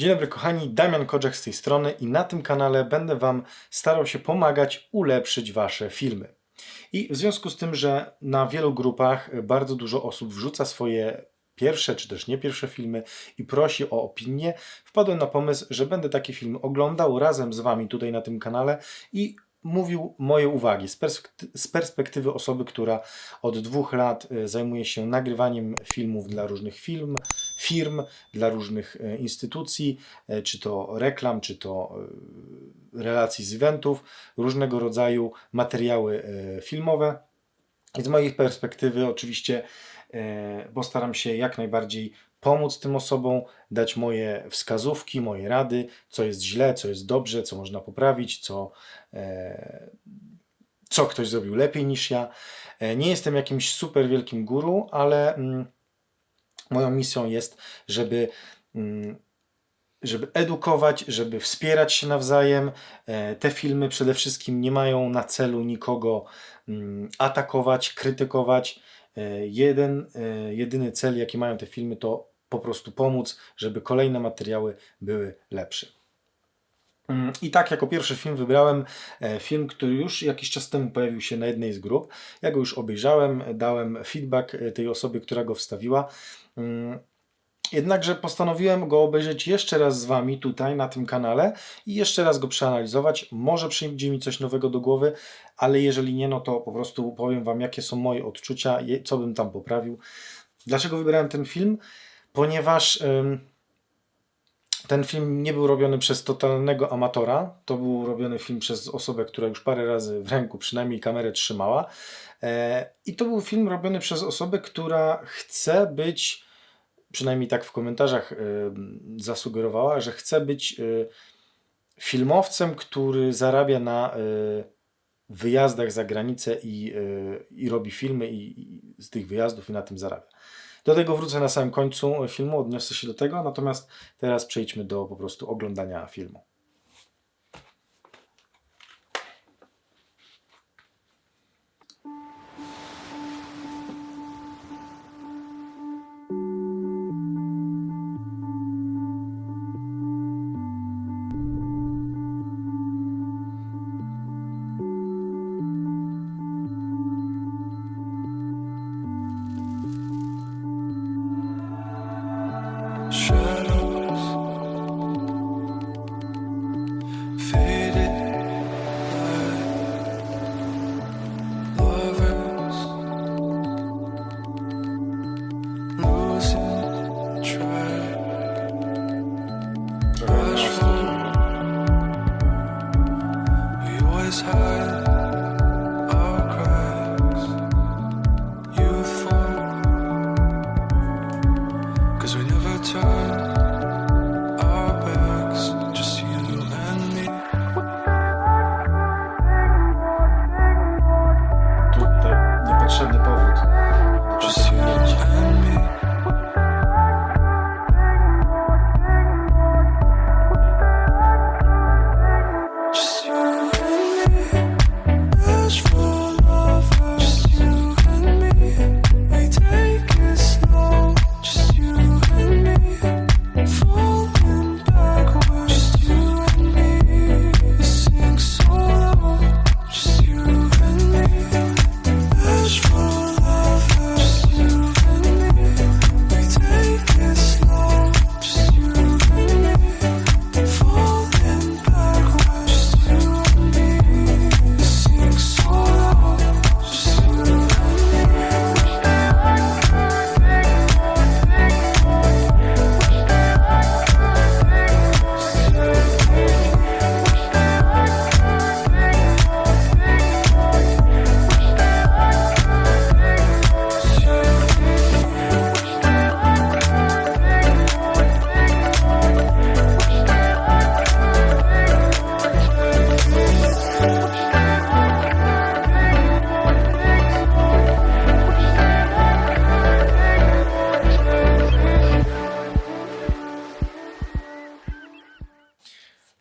Dzień dobry kochani, Damian Koczek z tej strony i na tym kanale będę Wam starał się pomagać ulepszyć Wasze filmy. I w związku z tym, że na wielu grupach bardzo dużo osób wrzuca swoje pierwsze czy też nie pierwsze filmy i prosi o opinię, wpadłem na pomysł, że będę taki film oglądał razem z Wami tutaj na tym kanale i mówił moje uwagi z, perspekt- z perspektywy osoby, która od dwóch lat y, zajmuje się nagrywaniem filmów dla różnych film, firm, dla różnych e, instytucji, e, czy to reklam, czy to e, relacji z eventów, różnego rodzaju materiały filmowe. I z mojej perspektywy oczywiście postaram się jak najbardziej pomóc tym osobom, dać moje wskazówki, moje rady, co jest źle, co jest dobrze, co można poprawić, co, co ktoś zrobił lepiej niż ja. Nie jestem jakimś super wielkim guru, ale mm, moją misją jest, żeby mm, żeby edukować, żeby wspierać się nawzajem. E, Te filmy przede wszystkim nie mają na celu nikogo mm, atakować, krytykować. E, Jeden, e, jedyny cel, jaki mają te filmy, to po prostu pomóc, żeby kolejne materiały były lepsze. Mm, I tak, jako pierwszy film wybrałem e, film, który już jakiś czas temu pojawił się na jednej z grup. Ja go już obejrzałem, dałem feedback e, tej osobie, która go wstawiła. Mm, Jednakże postanowiłem go obejrzeć jeszcze raz z Wami tutaj na tym kanale i jeszcze raz go przeanalizować. Może przyjdzie mi coś nowego do głowy, ale jeżeli nie, no to po prostu powiem Wam, jakie są moje odczucia, co bym tam poprawił. Dlaczego wybrałem ten film? Ponieważ ym, ten film nie był robiony przez totalnego amatora. To był robiony film przez osobę, która już parę razy w ręku przynajmniej kamerę trzymała. E, I to był film robiony przez osobę, która chce być przynajmniej tak w komentarzach y, zasugerowała, że chce być y, filmowcem, który zarabia na wyjazdach za granicę i, i robi filmy i, i z tych wyjazdów i na tym zarabia. Do tego wrócę na samym końcu filmu, odniosę się do tego, natomiast teraz przejdźmy do po prostu oglądania filmu.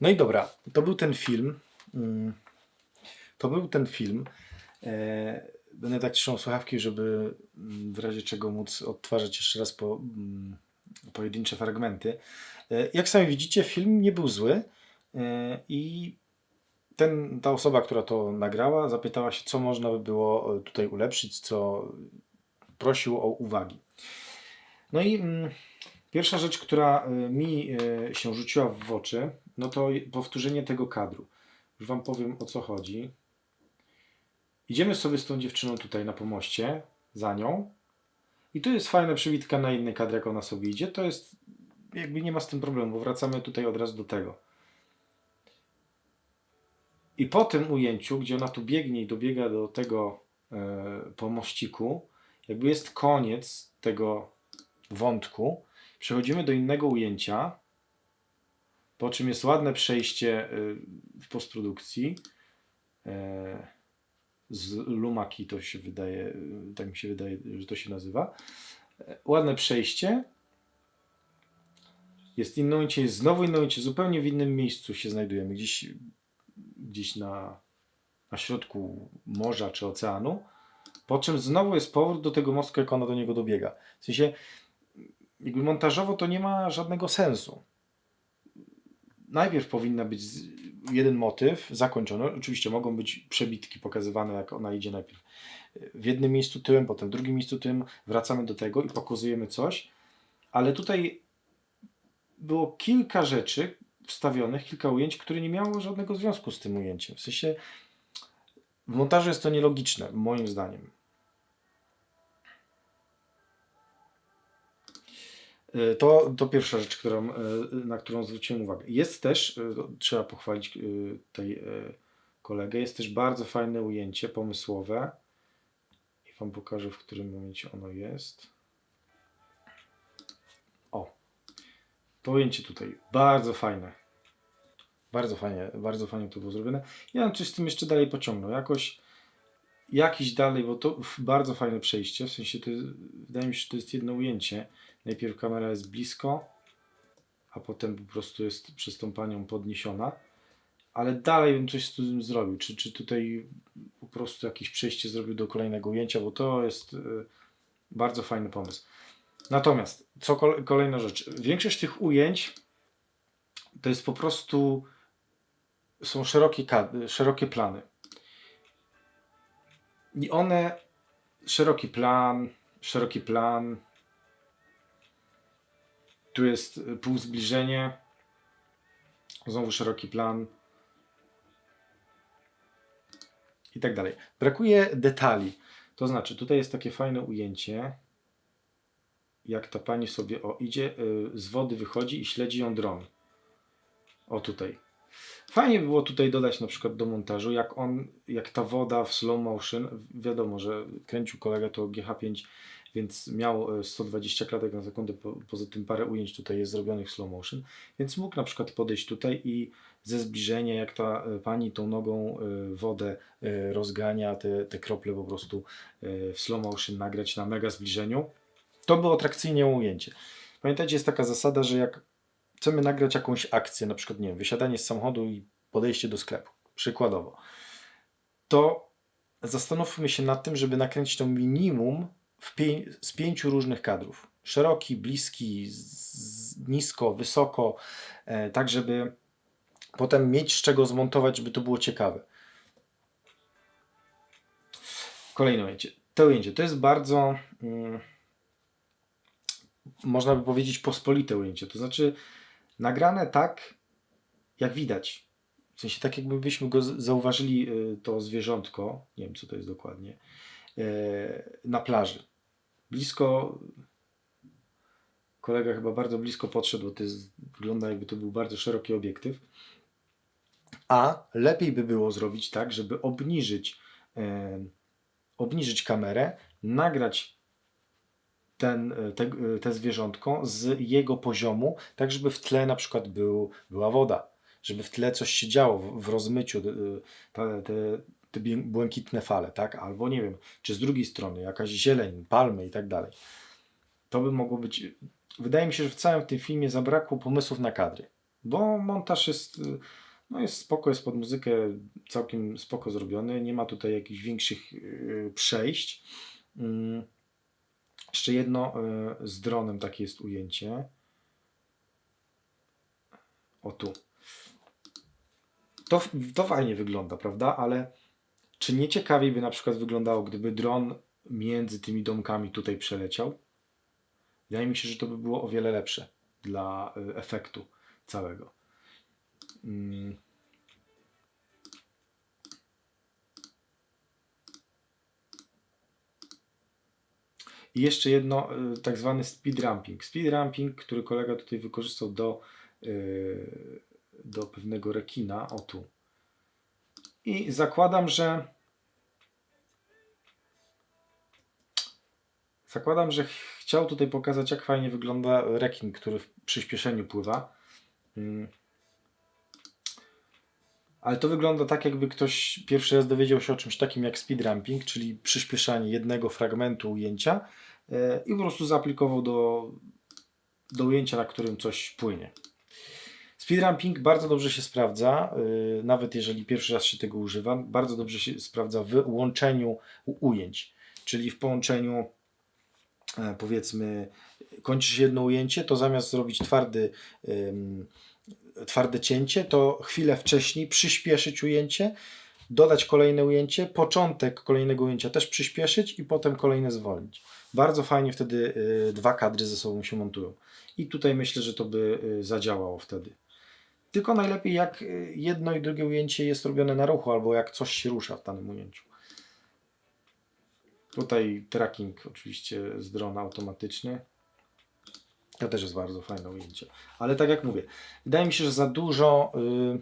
No i dobra, to był ten film. Mm, To był ten film. E, Będę tak trzymał słuchawki, żeby mm, w razie czego móc odtwarzać jeszcze raz po, mm, pojedyncze fragmenty. E, Jak sami widzicie, film nie był zły e, i ten, ta osoba, która to nagrała, zapytała się, co można by było tutaj ulepszyć, co prosił o uwagi. No i pierwsza rzecz, która mi się rzuciła w oczy, no to powtórzenie tego kadru. Już Wam powiem o co chodzi. Idziemy sobie z tą dziewczyną tutaj na pomoście, za nią. I tu jest fajna przywitka na inny kadr, jak ona sobie idzie. To jest, jakby nie ma z tym problemu, bo wracamy tutaj od razu do tego. I po tym ujęciu, gdzie ona tu biegnie i dobiega do tego e, pomościku, jakby jest koniec tego wątku. Przechodzimy do innego ujęcia, po czym jest ładne przejście y, w postprodukcji. E, Z Lumaki to się wydaje, y, tak mi się wydaje, że to się nazywa. E, Ładne przejście. Jest inne ujęcie, jest znowu inne ujęcie, zupełnie w innym miejscu się znajdujemy, gdzieś, gdzieś na, na środku morza czy oceanu. Po czym znowu jest powrót do tego mostku, jak ona do niego dobiega. W sensie, jakby montażowo to nie ma żadnego sensu. Najpierw powinna być jeden motyw zakończony. Oczywiście mogą być przebitki pokazywane, jak ona idzie najpierw w jednym miejscu tyłem, potem w drugim miejscu tyłem. Wracamy do tego i pokazujemy coś. Ale tutaj było kilka rzeczy wstawionych, kilka ujęć, które nie miało żadnego związku z tym ujęciem. W sensie w montażu jest to nielogiczne, moim zdaniem. To, to pierwsza rzecz, którą, e, na którą zwróciłem uwagę. Jest też, e, trzeba pochwalić e, tej e, kolegę, jest też bardzo fajne ujęcie pomysłowe. I Wam pokażę, w którym momencie ono jest. O, to ujęcie tutaj, bardzo fajne. Bardzo fajnie, bardzo fajnie to było zrobione. Ja bym coś z tym jeszcze dalej pociągnął. Jakoś jakiś dalej, bo to bardzo fajne przejście. W sensie to wydaje mi się, że to jest jedno ujęcie. Najpierw kamera jest blisko, a potem po prostu jest przez tą panią podniesiona. Ale dalej bym coś z tym zrobił. Czy, czy tutaj po prostu jakieś przejście zrobił do kolejnego ujęcia, bo to jest y, bardzo fajny pomysł. Natomiast, co kol- kolejna rzecz. Większość tych ujęć to jest po prostu są szerokie, szerokie plany. I one, szeroki plan, szeroki plan, tu jest y, półzbliżenie, znowu szeroki plan i tak dalej. Brakuje detali. To znaczy, tutaj jest takie fajne ujęcie, jak ta pani sobie o idzie, y, z wody wychodzi i śledzi ją dron. O tutaj. Fajnie by było tutaj dodać na przykład do montażu, jak on, jak ta woda w slow motion, wiadomo, że kręcił kolega to GH5, więc miał e, 120 klatek na sekundę, po, poza tym parę ujęć tutaj jest zrobionych w slow motion, więc mógł na przykład podejść tutaj i ze zbliżenia, jak ta e, pani tą nogą e, wodę e, rozgania, te, te krople po prostu e, w slow motion nagrać na mega zbliżeniu. To było atrakcyjnie ujęcie. Pamiętajcie, jest taka zasada, że jak chcemy nagrać jakąś akcję, na przykład, nie wiem, wysiadanie z samochodu i podejście do sklepu, przykładowo, to zastanówmy się nad tym, żeby nakręcić to minimum z pięciu różnych kadrów. Szeroki, bliski, nisko, wysoko, e, tak żeby potem mieć z czego zmontować, żeby to było ciekawe. Kolejne ujęcie. To ujęcie to jest bardzo, mm, można by powiedzieć, pospolite ujęcie. To znaczy, nagrane tak, jak widać. W sensie tak, jakbyśmy go zauważyli, y, to zwierzątko, nie wiem co to jest dokładnie, na plaży. Blisko, kolega chyba bardzo blisko podszedł, bo to jest, wygląda jakby to był bardzo szeroki obiektyw. A lepiej by było zrobić tak, żeby obniżyć, e, obniżyć kamerę, nagrać ten, e, te, e, te zwierzątko z jego poziomu, tak żeby w tle na przykład był, była woda, żeby w tle coś się działo w, w rozmyciu, e, te, te, te błękitne fale, tak? Albo nie wiem, czy z drugiej strony jakaś zieleń, palmy i tak dalej. To by mogło być. Wydaje mi się, że w całym tym filmie zabrakło pomysłów na kadry, bo montaż jest, no jest spoko, jest pod muzykę całkiem spoko zrobiony, nie ma tutaj jakichś większych y, przejść. Mm. Jeszcze jedno y, z dronem takie jest ujęcie. O tu. To, to fajnie wygląda, prawda? Ale czy nie ciekawiej by na przykład wyglądało, gdyby dron między tymi domkami tutaj przeleciał? Wydaje mi się, że to by było o wiele lepsze dla y, efektu całego. Mm. I jeszcze jedno, y, tak zwany speed ramping. Speed ramping, który kolega tutaj wykorzystał do, y, do pewnego rekina. O tu. I zakładam, że zakładam, że chciał tutaj pokazać, jak fajnie wygląda rekin, który w przyspieszeniu pływa. Mm. Ale to wygląda tak, jakby ktoś pierwszy raz dowiedział się o czymś takim jak speed ramping, czyli przyspieszanie jednego fragmentu ujęcia e, i po prostu zaaplikował do, do ujęcia, na którym coś płynie. Speed ramping bardzo dobrze się sprawdza, e, nawet jeżeli pierwszy raz się tego używa, bardzo dobrze się sprawdza w łączeniu ujęć, czyli w połączeniu e, powiedzmy kończysz jedno ujęcie, to zamiast zrobić twardy twarde cięcie, to chwilę wcześniej przyspieszyć ujęcie, dodać kolejne ujęcie, początek kolejnego ujęcia też przyspieszyć i potem kolejne zwolnić. Bardzo fajnie wtedy y, dwa kadry ze sobą się montują. I tutaj myślę, że to by y, zadziałało wtedy. Tylko najlepiej jak y, jedno i drugie ujęcie jest robione na ruchu, albo jak coś się rusza w danym ujęciu. Tutaj tracking oczywiście z drona automatyczny. To też jest bardzo fajne ujęcie. Ale tak jak mówię, wydaje mi się, że za dużo, y,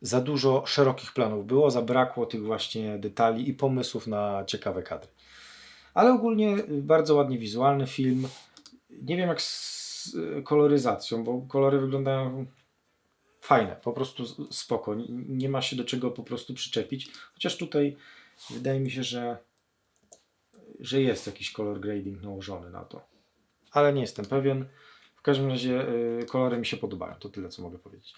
za dużo szerokich planów było, zabrakło tych właśnie detali i pomysłów na ciekawe kadry. Ale ogólnie y, bardzo ładnie wizualny film. Nie wiem jak z y, koloryzacją, bo kolory wyglądają fajne, po prostu spoko. Nie- ma się do czego po prostu przyczepić. Chociaż tutaj wydaje mi się, że, że jest jakiś color grading nałożony na to ale nie jestem pewien. W każdym razie y, kolory mi się podobają. To tyle, co mogę powiedzieć.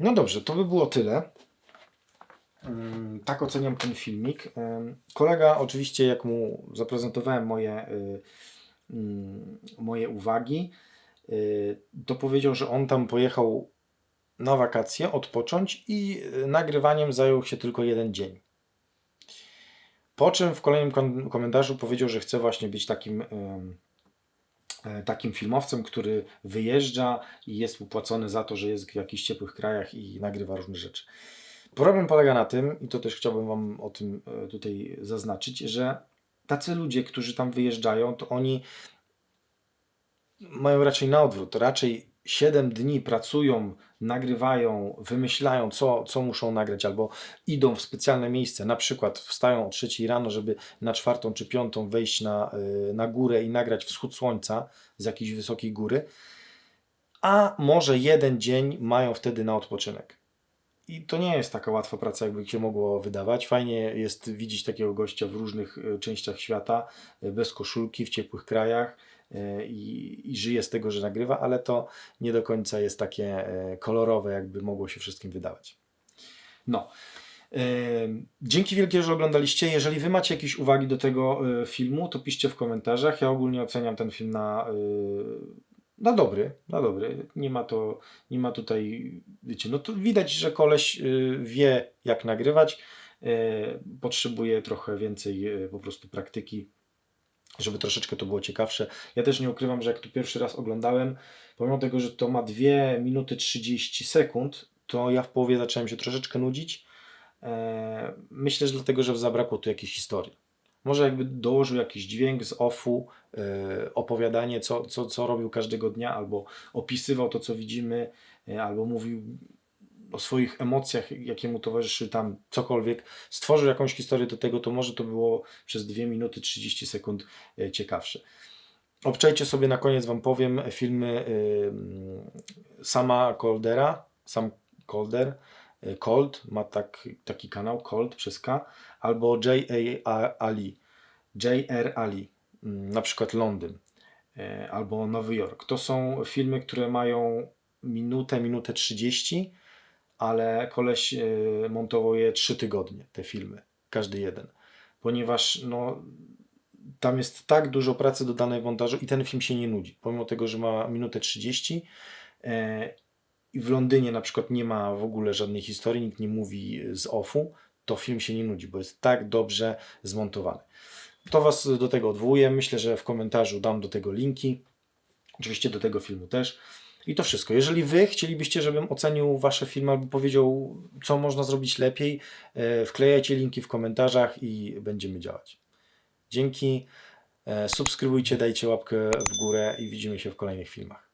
No dobrze, to by było tyle. Ym, Tak oceniam ten filmik. Ym, Kolega, oczywiście, jak mu zaprezentowałem moje, y, ym, moje uwagi, y, to powiedział, że on tam pojechał na wakacje, odpocząć i y, nagrywaniem zajął się tylko jeden dzień. Po czym w kolejnym kom- komentarzu powiedział, że chce właśnie być takim, e, takim filmowcem, który wyjeżdża i jest upłacony za to, że jest w jakichś ciepłych krajach i nagrywa różne rzeczy. Problem polega na tym, i to też chciałbym Wam o tym e, tutaj zaznaczyć, że tacy ludzie, którzy tam wyjeżdżają, to oni mają raczej na odwrót. Raczej 7 dni pracują, nagrywają, wymyślają, co, co muszą nagrać, albo idą w specjalne miejsce. Na przykład wstają o 3 rano, żeby na czwartą czy piątą wejść na, y, na górę i nagrać wschód słońca z jakiejś wysokiej góry. A może jeden dzień mają wtedy na odpoczynek. I to nie jest taka łatwa praca, jakby się mogło wydawać. Fajnie jest widzieć takiego gościa w różnych e, częściach świata, e, bez koszulki, w ciepłych krajach i, i żyje z tego, że nagrywa, ale to nie do końca jest takie e, kolorowe, jakby mogło się wszystkim wydawać. No. E, Dzięki wielkie, że oglądaliście. Jeżeli Wy macie jakieś uwagi do tego e, filmu, to piszcie w komentarzach. Ja ogólnie oceniam ten film na, e, na dobry, na dobry. Nie ma to, nie ma tutaj, wiecie, no to widać, że koleś wie jak nagrywać. Potrzebuje trochę więcej po prostu praktyki, żeby troszeczkę to było ciekawsze. Ja też nie ukrywam, że jak to pierwszy raz oglądałem, pomimo tego, że to ma 2 minuty 30 sekund, to ja w połowie zacząłem się troszeczkę nudzić. E, Myślę, że dlatego, że zabrakło tu jakiejś historii. Może jakby dołożył jakiś dźwięk z offu, e, opowiadanie, co, co, co robił każdego dnia, albo opisywał to, co widzimy, e, albo mówił o swoich emocjach, jakie mu towarzyszy tam cokolwiek, stworzył jakąś historię do tego, to może to było przez 2 minuty 30 sekund e, ciekawsze. Obczajcie sobie na koniec Wam powiem filmy y, sama Coldera, sam Colder, y, Cold ma tak, taki kanał Cold przez K, albo J.A. Ali, J.R. Ali, na przykład Londyn, albo Nowy Jork. To są filmy, które mają minutę, minutę 30, ale koleś y, montował je 3 tygodnie, te filmy, każdy jeden. Ponieważ no, tam jest tak dużo pracy dodanej w montażu i ten film się nie nudzi. Pomimo tego, że ma minutę 30 e, i w Londynie na przykład nie ma w ogóle żadnej historii, nikt nie mówi z offu, to film się nie nudzi, bo jest tak dobrze zmontowany. To Was do tego odwołuję. Myślę, że w komentarzu dam do tego linki. Oczywiście do tego filmu też. I to wszystko. Jeżeli Wy chcielibyście, żebym ocenił Wasze filmy albo powiedział, co można zrobić lepiej, e, wklejajcie linki w komentarzach i będziemy działać. Dzięki. E, Subskrybujcie, dajcie łapkę w górę i widzimy się w kolejnych filmach.